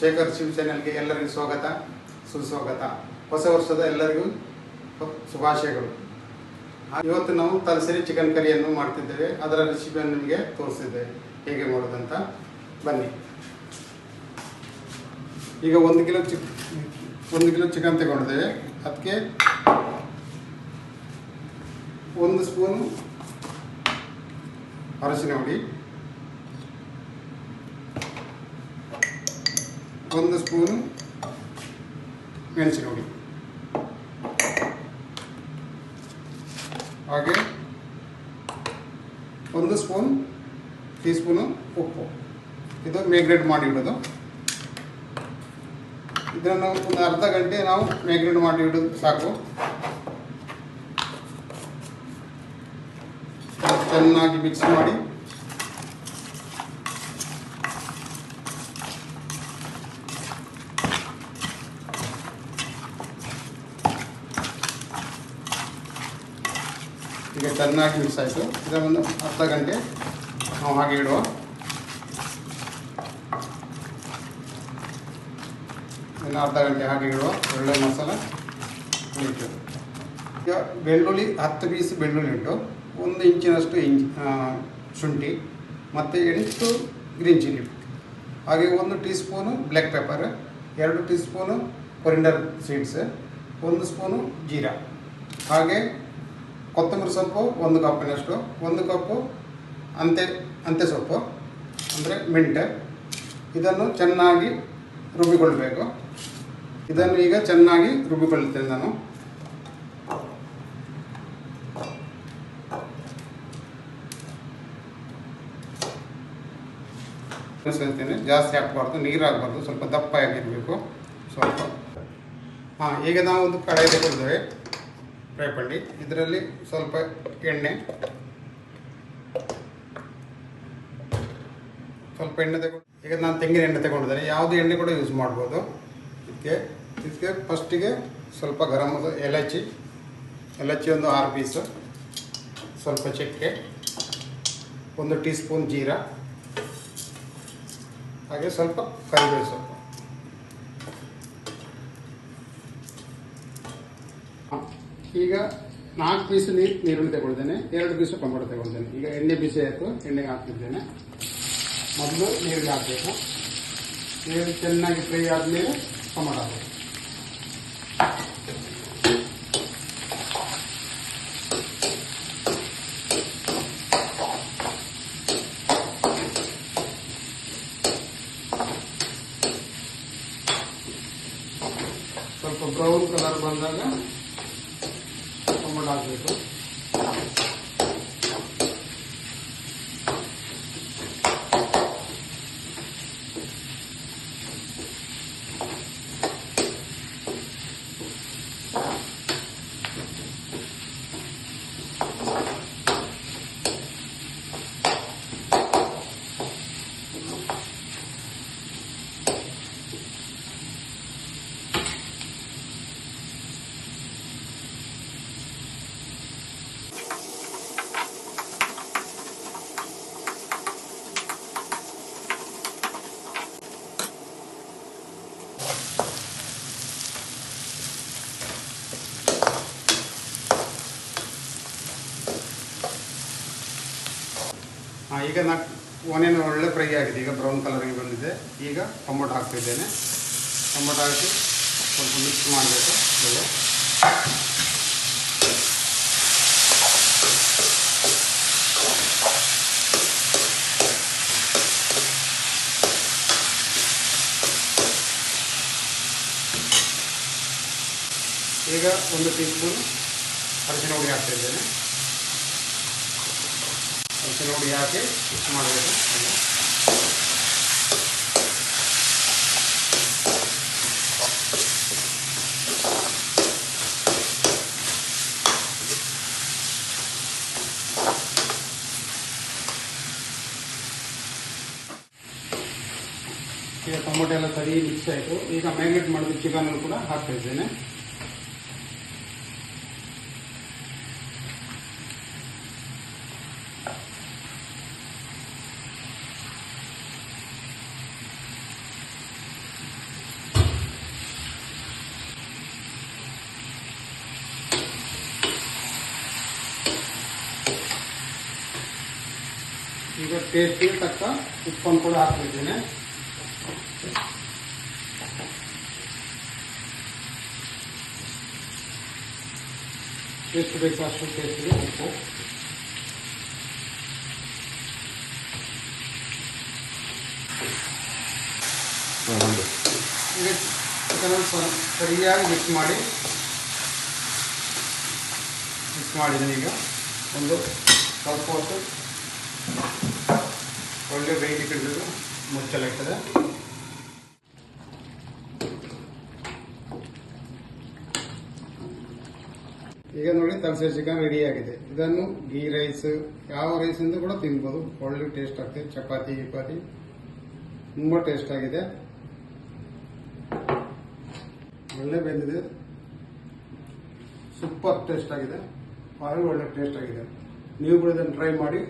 ಶೇಖರ್ ಶಿವ್ ಚಾನೆಲ್ಗೆ ಎಲ್ಲರಿಗೂ ಸ್ವಾಗತ, ಸುಸ್ವಾಗತ. ಹೊಸ ವರ್ಷದ ಎಲ್ಲರಿಗೂ ಶುಭಾಶಯಗಳು. ಇವತ್ತು ನಾವು ತಲಸರಿ ಚಿಕನ್ ಕರಿಯನ್ನು ಮಾಡ್ತಿದ್ದೇವೆ. ಅದರ ರೆಸಿಪಿಯನ್ನು ನಿಮಗೆ ತೋರಿಸಿದ್ದೇವೆ ಹೇಗೆ ಮಾಡೋದಂತ ಬನ್ನಿ. ಈಗ ಒಂದು ಕಿಲೋ ಚಿಕ್ ಒಂದು ಕಿಲೋ ಚಿಕನ್ ತಗೊಂಡಿದ್ದೇವೆ. ಅದಕ್ಕೆ ಒಂದು ಸ್ಪೂನು ಅರಸಿನ ಹುಡಿ ಒಂದು ಸ್ಪೂನು ಮೆಣಸಿನ ಹುಡಿ ಹಾಗೆ ಒಂದು ಸ್ಪೂನ್ ಟೀ ಸ್ಪೂನು ಉಪ್ಪು. ಇದು ಮೇಗ್ರೇಟ್ ಮಾಡಿ ಇಡೋದು ಇದನ್ನು ಒಂದು ಅರ್ಧ ಗಂಟೆ ನಾವು ಮೇಗ್ರೇಟ್ ಮಾಡಿ ಇಡೋದು ಸಾಕು. ಚೆನ್ನಾಗಿ ಮಿಕ್ಸ್ ಮಾಡಿ. ಈಗ ಚೆನ್ನಾಗಿ ಮಿಕ್ಸ್ ಆಯಿತು. ಇದನ್ನು ಅರ್ಧ ಗಂಟೆ ನಾವು ಹಾಗೆ ಇಡುವ. ಇನ್ನು ಅರ್ಧ ಗಂಟೆ ಹಾಗೆ ಇಡುವ. ಒಳ್ಳೆ ಮಸಾಲ ಉಂಟು. ಈಗ ಬೆಳ್ಳುಳ್ಳಿ, ಹತ್ತು ಪೀಸ್ ಬೆಳ್ಳುಳ್ಳಿ ಉಂಟು. ಒಂದು ಇಂಚಿನಷ್ಟು ಇಂಚ್ ಶುಂಠಿ, ಮತ್ತು ಎಂಟು ಗ್ರೀನ್ ಚಿಲ್ಲಿ ಹಾಗೆ ಒಂದು ಟೀ ಸ್ಪೂನು ಬ್ಲ್ಯಾಕ್ ಪೆಪ್ಪರ್ ಎರಡು ಟೀ ಸ್ಪೂನು ಕೊರಿಂಡರ್ ಸೀಡ್ಸ್ ಒಂದು ಸ್ಪೂನು ಜೀರಾ. ಹಾಗೆ ಕೊತ್ತಂಬರಿ ಸೊಪ್ಪು, ಒಂದು ಕಪ್ಪಿನಷ್ಟು ಒಂದು ಕಪ್ಪು ಅಂತೆ ಅಂತೆ ಸೊಪ್ಪು, ಅಂದರೆ ಮಿಂಟೆ ಇದನ್ನು ಚೆನ್ನಾಗಿ ರುಬ್ಬಿಕೊಳ್ಬೇಕು. ಇದನ್ನು ಈಗ ಚೆನ್ನಾಗಿ ರುಬ್ಬಿಕೊಳ್ಳುತ್ತೇನೆ ನಾನು. ಸೇರ್ತೇನೆ ಜಾಸ್ತಿ ಹಾಕಬಾರ್ದು ನೀರು ಹಾಕಬಾರ್ದು ಸ್ವಲ್ಪ ದಪ್ಪ ಆಗಿರಬೇಕು, ಸ್ವಲ್ಪ. ಹಾಂ, ಈಗ ನಾವು ಒಂದು ಕಡಾಯಿ ತಗೊಳ್ತೇವೆ ಫ್ರೈ ಪಂಡಿ ಇದರಲ್ಲಿ ಸ್ವಲ್ಪ ಎಣ್ಣೆ. ಸ್ವಲ್ಪ ಎಣ್ಣೆ ತಗೊಂಡು ಈಗ ನಾನು ತೆಂಗಿನ ಎಣ್ಣೆ ತಗೊಂಡಿದ್ದೇನೆ. ಯಾವುದೇ ಎಣ್ಣೆ ಕೂಡ ಯೂಸ್ ಮಾಡ್ಬೋದು. ಇದಕ್ಕೆ ಇದಕ್ಕೆ ಫಸ್ಟಿಗೆ ಸ್ವಲ್ಪ ಗರಂ ಎಲಚಿ. ಎಲಚಿ ಒಂದು ಆರು ಪೀಸು ಸ್ವಲ್ಪ ಚಕ್ಕೆ. ಒಂದು ಟೀ ಸ್ಪೂನ್ ಜೀರಾ. ಹಾಗೆ ಸ್ವಲ್ಪ ಕರಿಬೇವು ಸೊಪ್ಪು ಹಾಂ. ಈಗ ನಾಲ್ಕು ಪೀಸು ನೀರು ನೀರುಳ್ಳಿ ತಗೊಳ್ತೇನೆ, ಎರಡು ಪೀಸು ಟೊಮೆಟೊ ತಗೊಳ್ತೇನೆ. ಈಗ ಎಣ್ಣೆ ಬಿಸಿ ಆಯಿತು ಎಣ್ಣೆಗೆ ಹಾಕ್ತಿದ್ದೇನೆ ಮೊದಲು ನೀರಿಗೆ ಹಾಕಬೇಕು. ನೀರು ಚೆನ್ನಾಗಿ ಫ್ರೈ ಆದಮೇಲೆ ಟೊಮೆಟೊ ಹಾಕಬೇಕು. ಸ್ವಲ್ಪ ಬ್ರೌನ್ ಕಲರ್ ಬಂದಾಗ ಟೊಮೆಟೊ ಹಾಂ, ಈಗ ನಾ ಒನೆನ ಒಳ್ಳೆ ಫ್ರೈ ಆಗಿದೆ. ಈಗ ಬ್ರೌನ್ ಕಲರಿಗೆ ಬಂದಿದೆ. ಈಗ ಟೊಮೊಟೊ ಹಾಕ್ತಿದ್ದೇನೆ. ಟೊಮೊಟೊ ಹಾಕಿ ಸ್ವಲ್ಪ ಮಿಕ್ಸ್ ಮಾಡಬೇಕು. ಒಳ್ಳೆ. ಈಗ ಒಂದು ಟೀ ಸ್ಪೂನ್ ಅರಿಶಿನ ಹುಡಿ ಹಾಕ್ತಾ ಇದ್ದೇನೆ ಅರಿಶಿನ ಹುಡಿ ಹಾಕಿ ಮಿಕ್ಸ್ ಮಾಡಬೇಕು ಹಾಗೆ. ಈಗ ಟೊಮೊಟೊ ಎಲ್ಲ ಸರಿ ಮಿಕ್ಸ್ ಆಯಿತು ಈಗ ಮ್ಯಾರಿನೇಟ್ ಮಾಡಿದ ಚಿಕನ್ ಕೂಡ ಹಾಕ್ತಾ ಇದ್ದೇನೆ ಟೇಸ್ಟಿಗೆ ತಕ್ಕ ಉಪ್ಪನ್ನು ಕೂಡ ಹಾಕ್ತಿದ್ದೀನಿ ಎಷ್ಟು ಬೇಕು ಅಷ್ಟು ಟೇಸ್ಟಿಗೆ ಉಪ್ಪು ಈಗ ಚಿಕನ್ ಸ್ವಲ್ಪ ಸರಿಯಾಗಿ ಮಿಕ್ಸ್ ಮಾಡಿ ಮಿಕ್ಸ್ ಮಾಡಿದ್ದೀನಿ ಈಗ ಒಂದು ಸ್ವಲ್ಪ ಹೊತ್ತು ಒಳ್ಳೆ ಬೇಯಲಿಕ್ಕೆ ಕಿಡಿದು ಮುಚ್ಚಲಾಗ್ತದೆ. ಈಗ ನೋಡಿ ತಲಸೆ ಚಿಕನ್ ರೆಡಿ ಆಗಿದೆ. ಇದನ್ನು ಗೀ ರೈಸ್ ಯಾವ ರೈಸ್ ಇಂದ ಕೂಡ ತಿನ್ಬೋದು. ಒಳ್ಳೆ ಟೇಸ್ಟ್ ಆಗ್ತದೆ. ಚಪಾತಿ, ಗಿಪಾತಿ, ತುಂಬ ಟೇಸ್ಟ್ ಆಗಿದೆ. ಒಳ್ಳೆ ಬೆಂದಿದೆ. ಸೂಪರ್ ಟೇಸ್ಟ್ ಆಗಿದೆ. ಭಾರಿ ಒಳ್ಳೆ ಟೇಸ್ಟ್ ಆಗಿದೆ. ನೀವು ಕೂಡ ಇದನ್ನು ಟ್ರೈ ಮಾಡಿ.